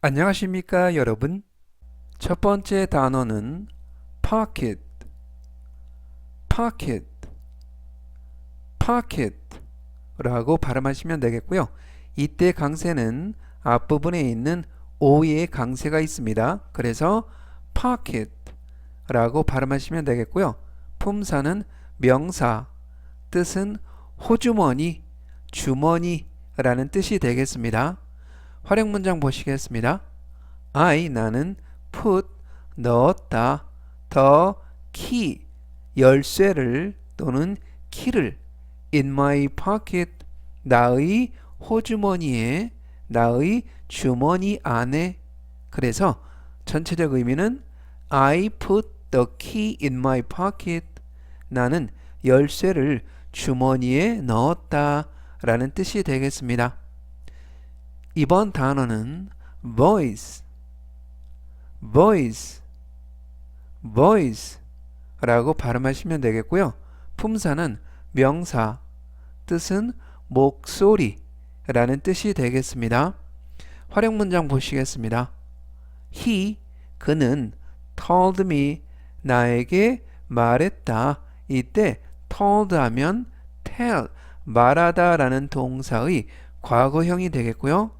안녕하십니까 여러분. 첫 번째 단어는 pocket. pocket. pocket 라고 발음하시면 되겠고요. 이때 강세는 앞부분에 있는 O의 강세가 있습니다. 그래서 pocket 라고 발음하시면 되겠고요. 품사는 명사 뜻은 호주머니 주머니 라는 뜻이 되겠습니다 활용 문장 보시겠습니다. I 나는 put 넣었다 the key 열쇠를 또는 키를 in my pocket 나의 호주머니에 나의 주머니 안에 그래서 전체적 의미는 I put the key in my pocket 나는 열쇠를 주머니에 넣었다 라는 뜻이 되겠습니다. 이번 단어는 voice, voice, voice 라고 발음하시면 되겠고요. 품사는 명사, 뜻은 목소리 라는 뜻이 되겠습니다. 활용 문장 보시겠습니다. He, 그는 told me, 나에게 말했다. 이때 told 하면 tell, 말하다 라는 동사의 과거형이 되겠고요.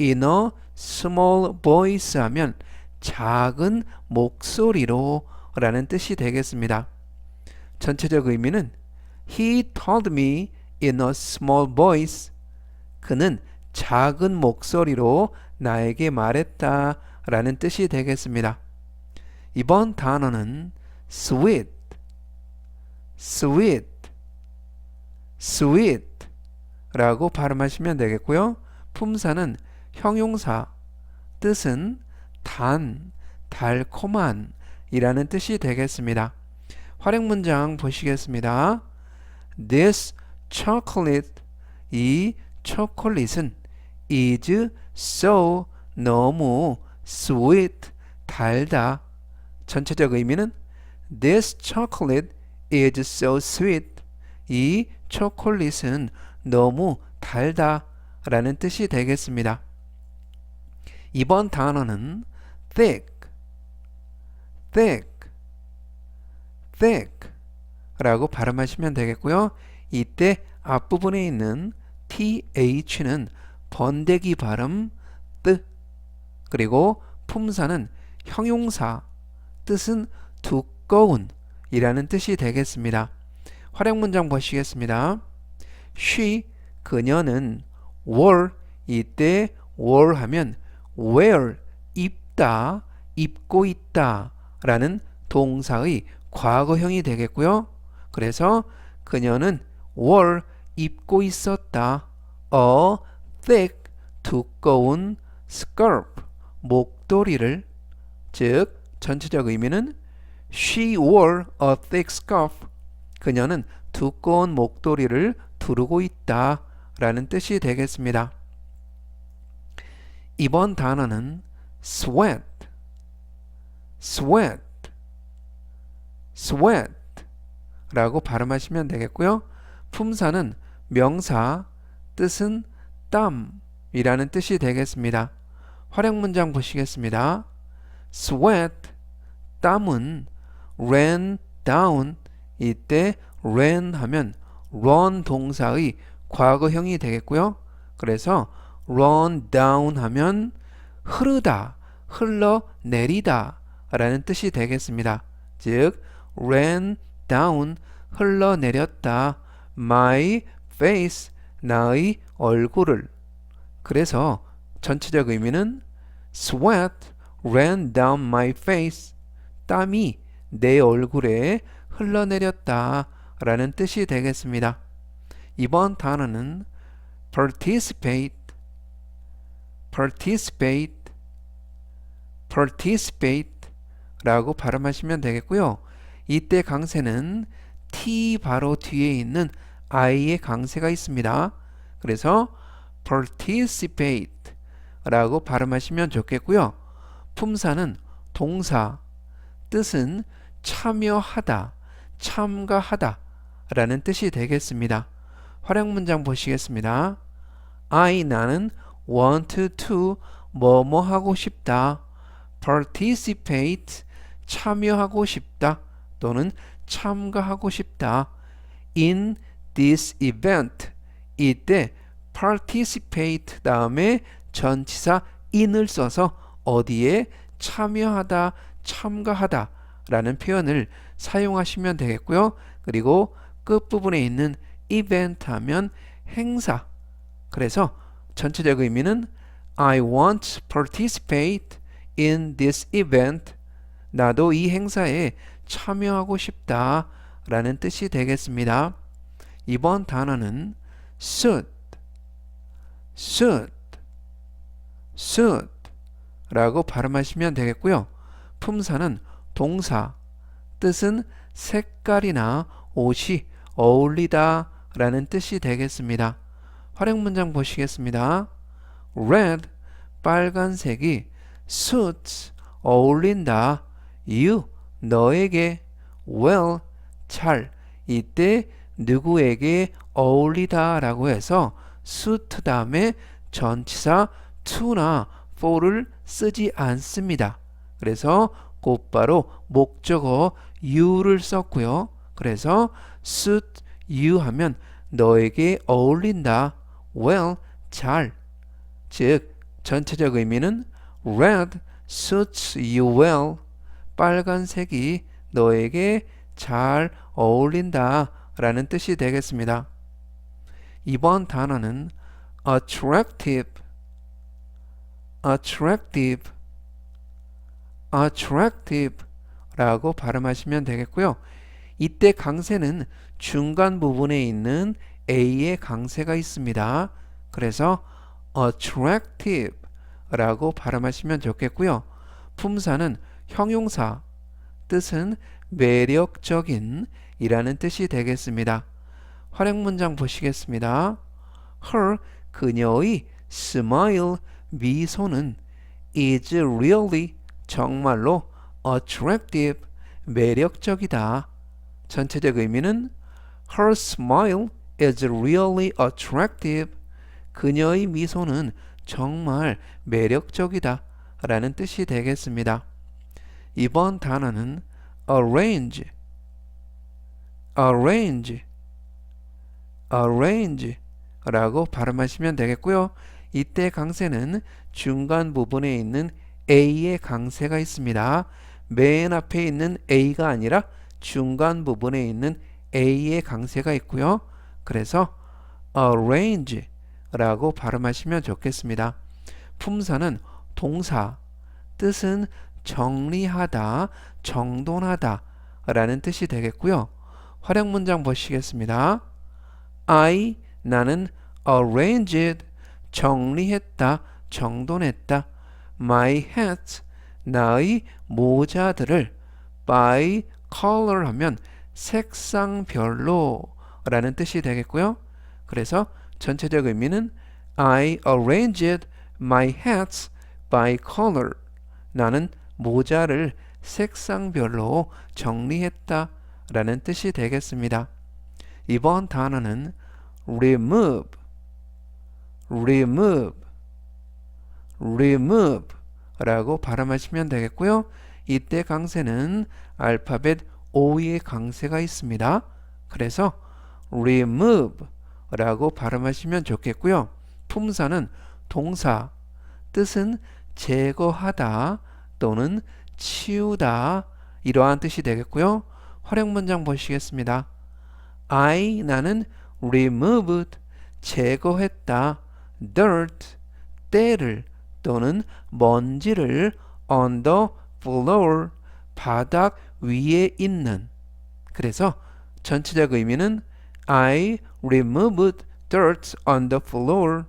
In a small voice 하면 작은 목소리로 라는 뜻이 되겠습니다. 전체적 의미는 He told me in a small voice. 그는 작은 목소리로 나에게 말했다 라는 뜻이 되겠습니다. 이번 단어는 sweet, sweet, sweet 라고 발음하시면 되겠고요. 품사는 형용사 뜻은 단, 달콤한 이라는 뜻이 되겠습니다. 활용 문장 보시겠습니다. This chocolate 이 초콜릿은 is so 너무 sweet 달다. 전체적 의미는 This chocolate is so sweet 이 초콜릿은 너무 달다 라는 뜻이 되겠습니다. 이번 단어는 thick, thick, thick 라고 발음하시면 되겠고요. 이때 앞부분에 있는 th는 번데기 발음 뜨 그리고 품사는 형용사 뜻은 두꺼운 이라는 뜻이 되겠습니다. 활용 문장 보시겠습니다. she 그녀는 wore 이때 wore 하면 wear 입다 입고 있다 라는 동사의 과거형이 되겠고요. 그래서 그녀는 wore 입고 있었다. a thick 두꺼운 scarf 목도리를 즉 전체적 의미는 she wore a thick scarf 그녀는 두꺼운 목도리를 두르고 있다 라는 뜻이 되겠습니다. 이번 단어는 sweat, sweat, sweat 라고 발음하시면 되겠고요. 품사는 명사, 뜻은 땀이라는 뜻이 되겠습니다. 활용 문장 보시겠습니다. sweat, 땀은 ran down, 이때 ran 하면 run 동사의 과거형이 되겠고요. 그래서 run down 하면 흐르다, 흘러내리다 라는 뜻이 되겠습니다. 즉, ran down, 흘러내렸다. my face, 나의 얼굴을. 그래서 전체적 의미는 sweat ran down my face. 땀이 내 얼굴에 흘러내렸다 라는 뜻이 되겠습니다. 이번 단어는 participate, participate, participate 라고 발음하시면 되겠고요. 이때 강세는 T 바로 뒤에 있는 I의 강세가 있습니다. 그래서 participate 라고 발음하시면 좋겠고요. 품사는 동사, 뜻은 참여하다, 참가하다 라는 뜻이 되겠습니다. 활용 문장 보시겠습니다. I 나는 want to 뭐뭐 하고 싶다. participate 참여하고 싶다 또는 참가하고 싶다. in this event 이때 participate 다음에 전치사 in을 써서 어디에 참여하다, 참가하다 라는 표현을 사용하시면 되겠고요. 그리고 끝부분에 있는 event 하면 행사. 그래서 전체적 의미는 I want to participate in this event. 나도 이 행사에 참여하고 싶다 라는 뜻이 되겠습니다. 이번 단어는 should, should, should 라고 발음하시면 되겠고요. 품사는 동사, 뜻은 색깔이나 옷이 어울리다 라는 뜻이 되겠습니다. 활용 문장 보시겠습니다. red, 빨간색이 suits, 어울린다. you, 너에게 well, 잘, 이때 누구에게 어울리다 라고 해서 suit 다음에 전치사 to나 for를 쓰지 않습니다. 그래서 곧바로 목적어 you를 썼고요. 그래서 suit you 하면 너에게 어울린다. Well, 잘. 즉 전체적 의미는 red suits you well. 빨간색이 너에게 잘 어울린다 라는 뜻이 되겠습니다. 이번 단어는 attractive, attractive, attractive 라고 발음하시면 되겠고요. 이때 강세는 중간 부분에 있는 A의 강세가 있습니다. 그래서 attractive 라고 발음하시면 좋겠고요. 품사는 형용사, 뜻은 매력적인 이라는 뜻이 되겠습니다. 활용 문장 보시겠습니다. Her, 그녀의 smile, 미소는 is really, 정말로 attractive, 매력적이다. 전체적 의미는 Her smile is really attractive. 그녀의 미소는 정말 매력적이다. 라는 뜻이 되겠습니다. 이번 단어는 arrange, arrange, arrange 라고 발음하시면 되겠고요. 이때 강세는 중간 부분에 있는 A의 강세가 있습니다. 맨 앞에 있는 A가 아니라 중간 부분에 있는 A의 강세가 있고요. 그래서 arrange 라고 발음하시면 좋겠습니다. 품사는 동사, 뜻은 정리하다, 정돈하다 라는 뜻이 되겠고요. 활용 문장 보시겠습니다. I, 나는 arranged, 정리했다, 정돈했다. My hat, 나의 모자들을 by color 하면 색상별로 라는 뜻이 되겠고요. 그래서 전체적 의미는 I arranged my hats by color. 나는 모자를 색상별로 정리했다 라는 뜻이 되겠습니다. 이번 단어는 remove, remove, remove 라고 발음하시면 되겠고요. 이때 강세는 알파벳 O의 강세가 있습니다. 그래서 remove 라고 발음하시면 좋겠고요. 품사는 동사, 뜻은 제거하다 또는 치우다 이러한 뜻이 되겠고요. 활용 문장 보시겠습니다. I 나는 removed 제거했다 dirt 때를 또는 먼지를 on the floor 바닥 위에 있는 그래서 전체적 의미는 I removed dirt on the floor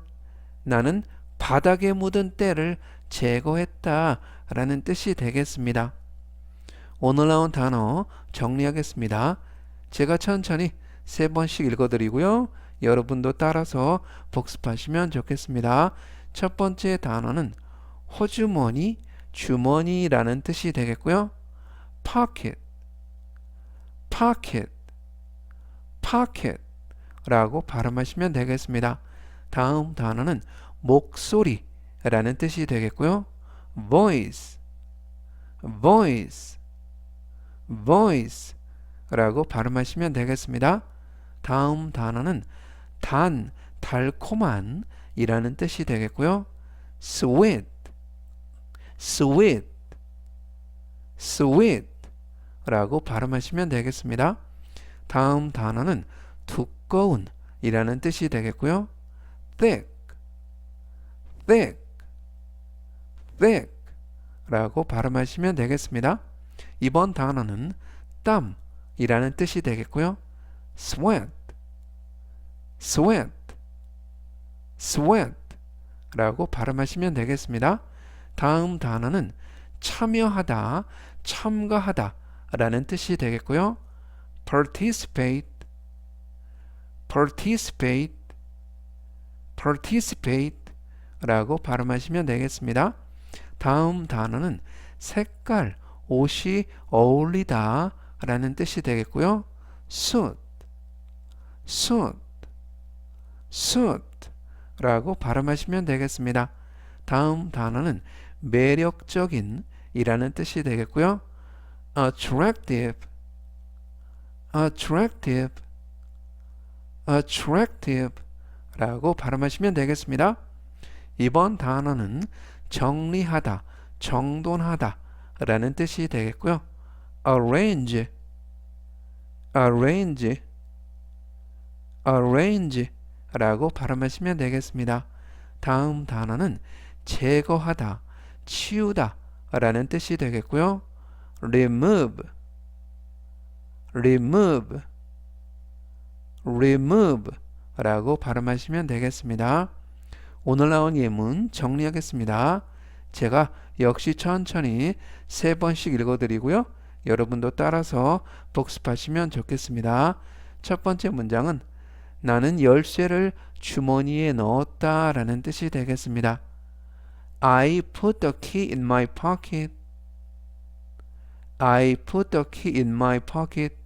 나는 바닥에 묻은 때를 제거했다 라는 뜻이 되겠습니다. 오늘 나온 단어 정리하겠습니다. 제가 천천히 세 번씩 읽어드리고요. 여러분도 따라서 복습하시면 좋겠습니다. 첫 번째 단어는 호주머니, 주머니라는 뜻이 되겠고요. pocket, pocket, pocket 라고 발음하시면 되겠습니다. 다음 단어는 목소리, 라는 뜻이 되겠고요. voice, voice, voice 라고 발음하시면 되겠습니다. 다음 단어는 단, 달콤한 이라는 뜻이 되겠고요. sweet, sweet, sweet 라고 발음하시면 되겠습니다. 다음 단어는 두꺼운 이라는 뜻이 되겠고요. thick, thick, thick 라고 발음하시면 되겠습니다. 이번 단어는 땀 이라는 뜻이 되겠고요. sweat, sweat, sweat 라고 발음하시면 되겠습니다. 다음 단어는 참여하다, 참가하다 라는 뜻이 되겠고요. Participate, participate, participate 라고 발음하시면 되겠습니다. 다음 단어는 색깔, 옷이 어울리다 라는 뜻이 되겠고요. suit, suit, suit 라고 발음하시면 되겠습니다. 다음 단어는 매력적인 이라는 뜻이 되겠고요. attractive, attractive, attractive 라고 발음하시면 되겠습니다. 이번 단어는 정리하다, 정돈하다 라는 뜻이 되겠고요. arrange, arrange, arrange 라고 발음하시면 되겠습니다. 다음 단어는 제거하다, 치우다 라는 뜻이 되겠고요. remove, remove, remove 라고 발음하시면 되겠습니다. 오늘 나온 예문 정리하겠습니다. 제가 역시 천천히 세 번씩 읽어드리고요. 여러분도 따라서 복습하시면 좋겠습니다. 첫 번째 문장은 나는 열쇠를 주머니에 넣었다 라는 뜻이 되겠습니다. I put the key in my pocket. I put the key in my pocket.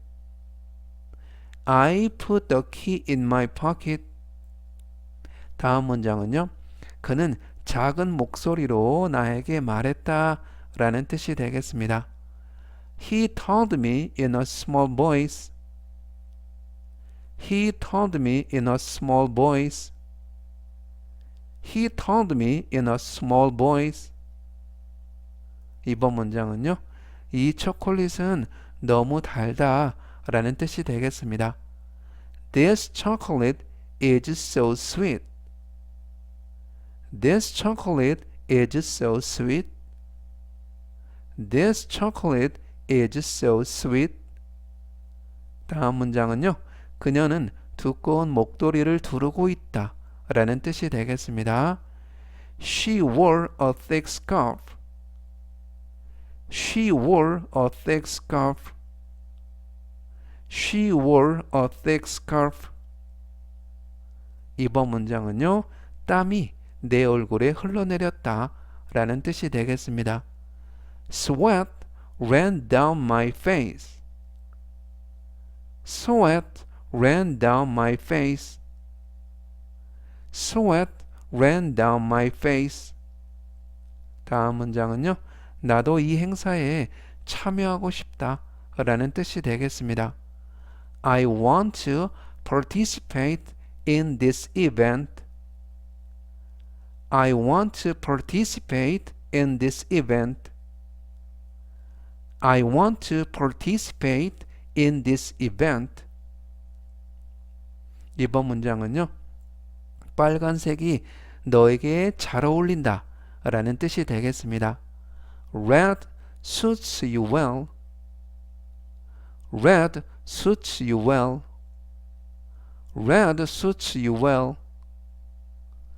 I put the key in my pocket. 다음 문장은요. 그는 작은 목소리로 나에게 말했다 라는 뜻이 되겠습니다. He told me in a small voice. He told me in a small voice. He told me in a small voice. 이번 문장은요. 이 초콜릿은 너무 달다 라는 뜻이 되겠습니다. This chocolate is so sweet. This chocolate is so sweet. This chocolate is so sweet. 다음 문장은요. 그녀는 두꺼운 목도리를 두르고 있다 라는 뜻이 되겠습니다. She wore a thick scarf. She wore a thick scarf. She wore a thick scarf. 이번 문장은요. 땀이 내 얼굴에 흘러내렸다 라는 뜻이 되겠습니다. Sweat ran down my face. Sweat ran down my face. Sweat ran down my face. 다음 문장은요. 나도 이 행사에 참여하고 싶다 라는 뜻이 되겠습니다. I want to participate in this event. I want to participate in this event. I want to participate in this event. 이번 문장은요. 빨간색이 너에게 잘 어울린다 라는 뜻이 되겠습니다. Red suits you well. Red suits you well. Red suits you well.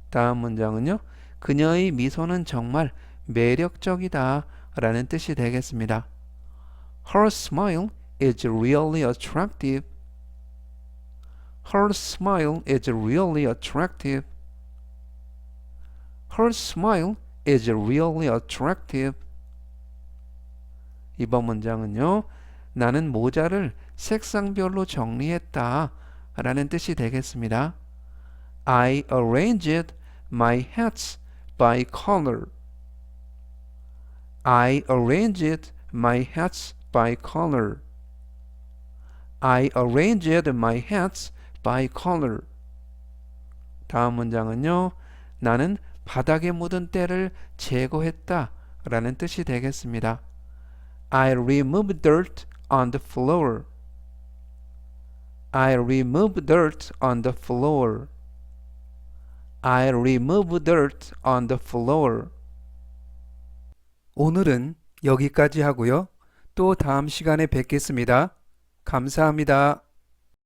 다음 문장은요. 그녀의 미소는 정말 매력적이다 라는 뜻이 되겠습니다. Her smile is really attractive. Her smile is really attractive. Her smile is really attractive. 이번 문장은요. 나는 모자를 색상별로 정리했다 라는 뜻이 되겠습니다. I arranged my hats by color. I arranged my hats by color. I arranged my hats by color. 다음 문장은요. 나는 바닥에 묻은 때를 제거했다 라는 뜻이 되겠습니다. I removed dirt on the floor. I removed dirt on the floor. I removed dirt on the floor. 오늘은 여기까지 하고요. 또 다음 시간에 뵙겠습니다. 감사합니다.